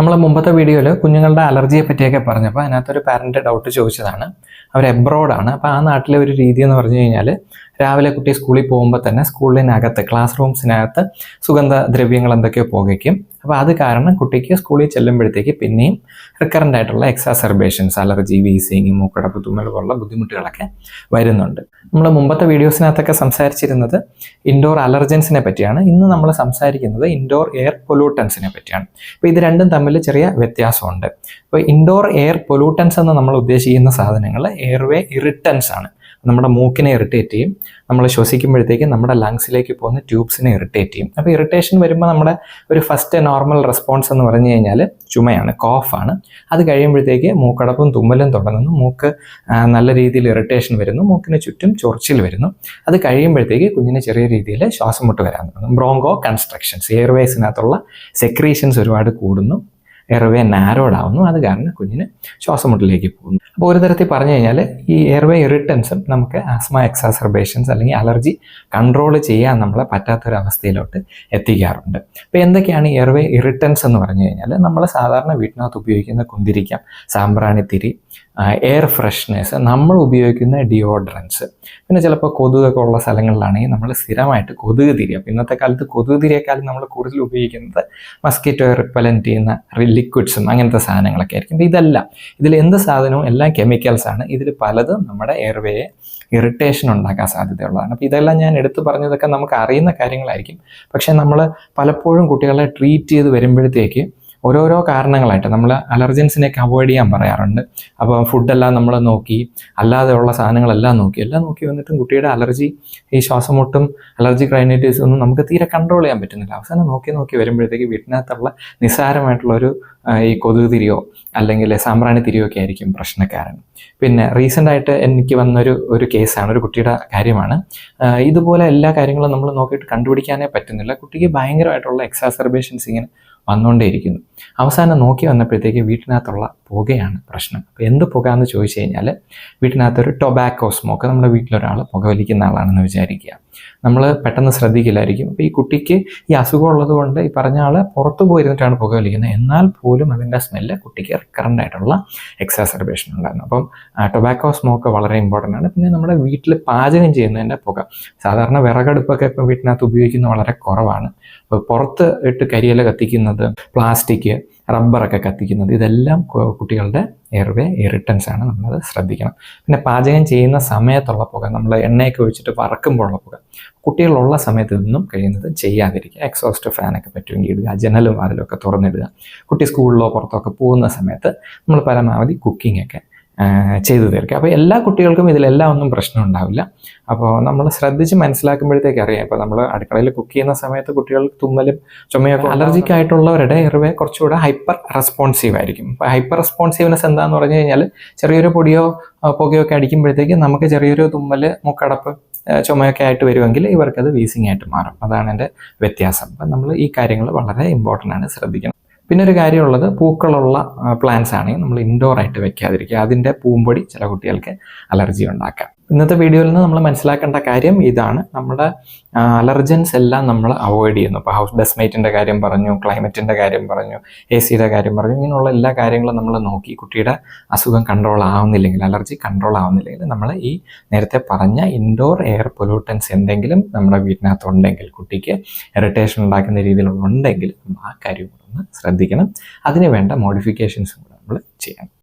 നമ്മൾ മുമ്പത്തെ വീഡിയോയിൽ കുഞ്ഞുങ്ങളുടെ അലർജിയെ പറ്റിയൊക്കെ പറഞ്ഞപ്പോൾ അതിനകത്തൊരു പാരന്റ് ഡൗട്ട് ചോദിച്ചതാണ്. അവർ എബ്രോഡാണ് അപ്പോൾ ആ നാട്ടിലെ ഒരു രീതി എന്ന് പറഞ്ഞു കഴിഞ്ഞാൽ രാവിലെ കുട്ടി സ്കൂളിൽ പോകുമ്പോൾ തന്നെ സ്കൂളിനകത്ത് ക്ലാസ് റൂംസിനകത്ത് സുഗന്ധ ദ്രവ്യങ്ങൾ എന്തൊക്കെയോ പുകയ്ക്കും അപ്പോൾ അത് കാരണം കുട്ടിക്ക് സ്കൂളിൽ ചെല്ലുമ്പോഴത്തേക്ക് പിന്നെയും റിക്കറന്റ് ആയിട്ടുള്ള എക്സാസർബേഷൻസ് അലർജി വീസിങ് മൂക്കടപ്പ് തുമ്മൽ പോലുള്ള ബുദ്ധിമുട്ടുകളൊക്കെ വരുന്നുണ്ട്. നമ്മൾ മുമ്പത്തെ വീഡിയോസിനകത്തൊക്കെ സംസാരിച്ചിരുന്നത് ഇൻഡോർ അലർജൻസിനെ പറ്റിയാണ്. ഇന്ന് നമ്മൾ സംസാരിക്കുന്നത് ഇൻഡോർ എയർ പൊല്യൂട്ടൻസിനെ പറ്റിയാണ്. അപ്പോൾ ഇത് രണ്ടും തമ്മിൽ ചെറിയ വ്യത്യാസമുണ്ട്. അപ്പോൾ ഇൻഡോർ എയർ പൊല്യൂട്ടൻസ് എന്ന് നമ്മൾ ഉദ്ദേശിക്കുന്ന സാധനങ്ങൾ എയർവേ ഇറിറ്റൻസ് ആണ്. നമ്മുടെ മൂക്കിനെ ഇറിറ്റേറ്റ് ചെയ്യും. നമ്മൾ ശ്വസിക്കുമ്പോഴത്തേക്ക് നമ്മുടെ ലങ്സിലേക്ക് പോകുന്ന ട്യൂബ്സിനെ ഇറിറ്റേറ്റ് ചെയ്യും. അപ്പോൾ ഇറിറ്റേഷൻ വരുമ്പോൾ നമ്മുടെ ഒരു ഫസ്റ്റ് നോർമൽ റെസ്പോൺസ് എന്ന് പറഞ്ഞു കഴിഞ്ഞാൽ ചുമയാണ് കോഫാണ് അത് കഴിയുമ്പോഴത്തേക്ക് മൂക്കടപ്പും തുമ്മലും തുടങ്ങുന്നു. മൂക്ക് നല്ല രീതിയിൽ ഇറിറ്റേഷൻ വരുന്നു. മൂക്കിന് ചുറ്റും ചൊറിച്ചിൽ വരുന്നു. അത് കഴിയുമ്പോഴത്തേക്ക് കുഞ്ഞിന് ചെറിയ രീതിയിൽ ശ്വാസം മുട്ട് വരാൻ തുടങ്ങും ബ്രോങ്കോ കൺസ്ട്രക്ഷൻസ് എയർവേസിനകത്തുള്ള സെക്രീഷൻസ് ഒരുപാട് കൂടുന്നു. എയർവേ നാരോഡ് ആവുന്നു അത് കാരണം കുഞ്ഞിന് ശ്വാസമുട്ടിലേക്ക് പോകുന്നു. അപ്പോൾ ഒരു തരത്തിൽ പറഞ്ഞു കഴിഞ്ഞാൽ ഈ എയർവേ ഇറിറ്റൻസും നമുക്ക് ആസ്മ എക്സാസർബേഷൻസ് അല്ലെങ്കിൽ അലർജി കൺട്രോൾ ചെയ്യാൻ നമ്മളെ പറ്റാത്തൊരവസ്ഥയിലോട്ട് എത്തിക്കാറുണ്ട്. അപ്പോൾ എന്തൊക്കെയാണ് ഈ എയർവേ ഇറിറ്റൻസ് എന്ന് പറഞ്ഞു കഴിഞ്ഞാൽ നമ്മൾ സാധാരണ വീട്ടിനകത്ത് ഉപയോഗിക്കുന്ന കുന്തിരിക്കം സാമ്പ്രാണിത്തിരി എയർ ഫ്രഷ്നെസ് നമ്മൾ ഉപയോഗിക്കുന്ന ഡിയോഡ്രൻസ് പിന്നെ ചിലപ്പോൾ കൊതുകൊക്കെ ഉള്ള സ്ഥലങ്ങളിലാണെങ്കിൽ നമ്മൾ സ്ഥിരമായിട്ട് കൊതുക് തിരി. അപ്പോൾ ഇന്നത്തെ കാലത്ത് കൊതുക് തിരിയേക്കാളും നമ്മൾ കൂടുതൽ ഉപയോഗിക്കുന്നത് മസ്കിറ്റോ റിപ്പലന്റ് ചെയ്യുന്ന ലിക്വിഡ്സും അങ്ങനത്തെ സാധനങ്ങളൊക്കെ ആയിരിക്കും. അപ്പോൾ ഇതല്ല ഇതിൽ എന്ത് സാധനവും എല്ലാം കെമിക്കൽസ് ആണ്. ഇതിൽ പലതും നമ്മുടെ എയർവേയെ ഇറിറ്റേഷൻ ഉണ്ടാക്കാൻ സാധ്യതയുള്ളതാണ്. അപ്പോൾ ഇതെല്ലാം ഞാൻ എടുത്തു പറഞ്ഞതൊക്കെ നമുക്ക് അറിയുന്ന കാര്യങ്ങളായിരിക്കും. പക്ഷേ നമ്മൾ പലപ്പോഴും കുട്ടികളെ ട്രീറ്റ് ചെയ്ത് വരുമ്പോഴത്തേക്ക് ഓരോരോ കാരണങ്ങളായിട്ട് നമ്മൾ അലർജൻസിനെയൊക്കെ അവോയ്ഡ് ചെയ്യാൻ പറയാറുണ്ട്. അപ്പോൾ ഫുഡെല്ലാം നമ്മൾ നോക്കി അല്ലാതെയുള്ള സാധനങ്ങളെല്ലാം നോക്കി എല്ലാം നോക്കി വന്നിട്ടും കുട്ടിയുടെ അലർജി ഈ ശ്വാസമുട്ടും അലർജി ക്രൈനൈറ്റീസ് ഒന്നും നമുക്ക് തീരെ കൺട്രോൾ ചെയ്യാൻ പറ്റുന്നില്ല. അവസാനം നോക്കി നോക്കി വരുമ്പോഴത്തേക്ക് വീട്ടിനകത്തുള്ള നിസ്സാരമായിട്ടുള്ള ഒരു ഈ കൊതുക് തിരിയോ അല്ലെങ്കിൽ സാമ്പ്രാണി തിരിയോ ഒക്കെ ആയിരിക്കും പ്രശ്നക്കാരൻ. പിന്നെ റീസെന്റായിട്ട് എനിക്ക് വന്നൊരു ഒരു കേസാണ് ഒരു കുട്ടിയുടെ കാര്യമാണ്. ഇതുപോലെ എല്ലാ കാര്യങ്ങളും നമ്മൾ നോക്കിയിട്ട് കണ്ടുപിടിക്കാനേ പറ്റുന്നില്ല. കുട്ടിക്ക് ഭയങ്കരമായിട്ടുള്ള എക്സാസർബേഷൻസ് ഇങ്ങനെ വന്നുകൊണ്ടേയിരിക്കുന്നു. അവസാനം നോക്കി വന്നപ്പോഴത്തേക്ക് വീട്ടിനകത്തുള്ള പുകയാണ് പ്രശ്നം. അപ്പോൾ എന്ത് പുക എന്ന് ചോദിച്ചു കഴിഞ്ഞാൽ വീട്ടിനകത്തൊരു ടൊബാക്കോ സ്മോക്ക് നമ്മുടെ വീട്ടിലൊരാൾ പുകവലിക്കുന്ന ആളാണെന്ന് വിചാരിക്കുക. നമ്മൾ പെട്ടെന്ന് ശ്രദ്ധിക്കില്ലായിരിക്കും. അപ്പോൾ ഈ കുട്ടിക്ക് ഈ അസുഖം ഉള്ളത് കൊണ്ട് ഈ പറഞ്ഞ ആൾ പുറത്ത് പോയിരുന്നിട്ടാണ് പുക പുകവലിക്കുന്നത് എന്നാൽ പോലും അതിന്റെ സ്മെല്ല് കുട്ടിക്ക് റിക്കറന്റ് ആയിട്ടുള്ള എക്സാസർബേഷൻ ഉണ്ടായിരുന്നു. അപ്പം ടൊബാക്കോ സ്മോക്ക് വളരെ ഇമ്പോർട്ടന്റ് ആണ്. പിന്നെ നമ്മുടെ വീട്ടിൽ പാചകം ചെയ്യുന്നതിന്റെ പുക. സാധാരണ വിറകടുപ്പൊക്കെ ഇപ്പം വീട്ടിനകത്ത് ഉപയോഗിക്കുന്നത് വളരെ കുറവാണ്. അപ്പോൾ പുറത്ത് ഇട്ട് കരിയില കത്തിക്കുന്നത് പ്ലാസ്റ്റിക് റബ്ബറൊക്കെ കത്തിക്കുന്നത്. ഇതെല്ലാം കുട്ടികളുടെ എയർവേ ഇറിട്ടൻസ് ആണ്. നമ്മളത് ശ്രദ്ധിക്കണം. പിന്നെ പാചകം ചെയ്യുന്ന സമയത്തുള്ള പുക നമ്മൾ എണ്ണയൊക്കെ ഒഴിച്ചിട്ട് വറക്കുമ്പോഴുള്ള പുക. കുട്ടികളുള്ള സമയത്ത് ഇതൊന്നും കഴിയുന്നത് ചെയ്യാതിരിക്കുക. എക്സോസ്റ്റ് ഫാനൊക്കെ പറ്റുമെങ്കിൽ ഇടുക ജനലും അതിലൊക്കെ തുറന്നിടുക. കുട്ടി സ്കൂളിലോ പുറത്തൊക്കെ പോകുന്ന സമയത്ത് നമ്മൾ പരമാവധി കുക്കിംഗ് ഒക്കെ ചെയ്തു തീർക്കുക. അപ്പോൾ എല്ലാ കുട്ടികൾക്കും ഇതിലെല്ലാം ഒന്നും പ്രശ്നം ഉണ്ടാവില്ല. അപ്പോൾ നമ്മൾ ശ്രദ്ധിച്ച് മനസ്സിലാക്കുമ്പോഴത്തേക്ക് അറിയാം. ഇപ്പോൾ നമ്മൾ അടുക്കളയിൽ കുക്ക് ചെയ്യുന്ന സമയത്ത് കുട്ടികൾക്ക് തുമ്മലും ചുമയൊക്കെ അലർജിക് ആയിട്ടുള്ളവരുടെ ഇറവെ കുറച്ചുകൂടെ ഹൈപ്പർ റെസ്പോൺസീവ് ആയിരിക്കും. അപ്പോൾ ഹൈപ്പർ റെസ്പോൺസീവ്നെസ് എന്താന്ന് പറഞ്ഞു കഴിഞ്ഞാൽ ചെറിയൊരു പൊടിയോ പുകയോ ഒക്കെ അടിക്കുമ്പോഴത്തേക്ക് നമുക്ക് ചെറിയൊരു തുമ്മൽ മുക്കടപ്പ് ചുമയൊക്കെ ആയിട്ട് വരുമെങ്കിൽ ഇവർക്കത് വീസിങ് ആയിട്ട് മാറും. അതാണ് എന്റെ വ്യത്യാസം. അപ്പം നമ്മൾ ഈ കാര്യങ്ങൾ വളരെ ഇമ്പോർട്ടന്റ് ആണ്. ശ്രദ്ധിക്കണം. പിന്നെ ഒരു കാര്യമുള്ളത് പൂക്കളുള്ള പ്ലാന്റ്സ് ആണെങ്കിൽ നമ്മൾ ഇൻഡോർ ആയിട്ട് വെക്കാതിരിക്കുക. അതിന്റെ പൂമ്പൊടി ചില കുട്ടികൾക്ക് അലർജി ഉണ്ടാക്കാം. ഇന്നത്തെ വീഡിയോയിൽ നിന്ന് നമ്മൾ മനസ്സിലാക്കേണ്ട കാര്യം ഇതാണ്. നമ്മുടെ അലർജൻസ് എല്ലാം നമ്മൾ അവോയ്ഡ് ചെയ്യുന്നു. ഇപ്പോൾ ഹൗസ് ഡെസ്മേറ്റിന്റെ കാര്യം പറഞ്ഞു ക്ലൈമറ്റിന്റെ കാര്യം പറഞ്ഞു എ സിയുടെ കാര്യം പറഞ്ഞു ഇങ്ങനെയുള്ള എല്ലാ കാര്യങ്ങളും നമ്മൾ നോക്കി. കുട്ടിയുടെ അസുഖം കൺട്രോൾ ആവുന്നില്ലെങ്കിൽ അലർജി കൺട്രോൾ ആവുന്നില്ലെങ്കിൽ നമ്മൾ ഈ നേരത്തെ പറഞ്ഞ ഇൻഡോർ എയർ പൊല്യൂട്ടൻസ് എന്തെങ്കിലും നമ്മുടെ വീട്ടിനകത്ത് ഉണ്ടെങ്കിൽ കുട്ടിക്ക് ഇറിറ്റേഷൻ ഉണ്ടാക്കുന്ന രീതിയിലുള്ള ഉണ്ടെങ്കിൽ നമ്മൾ ആ കാര്യം ഒന്ന് ശ്രദ്ധിക്കണം. അതിന് വേണ്ട മോഡിഫിക്കേഷൻസും കൂടെ നമ്മൾ ചെയ്യണം.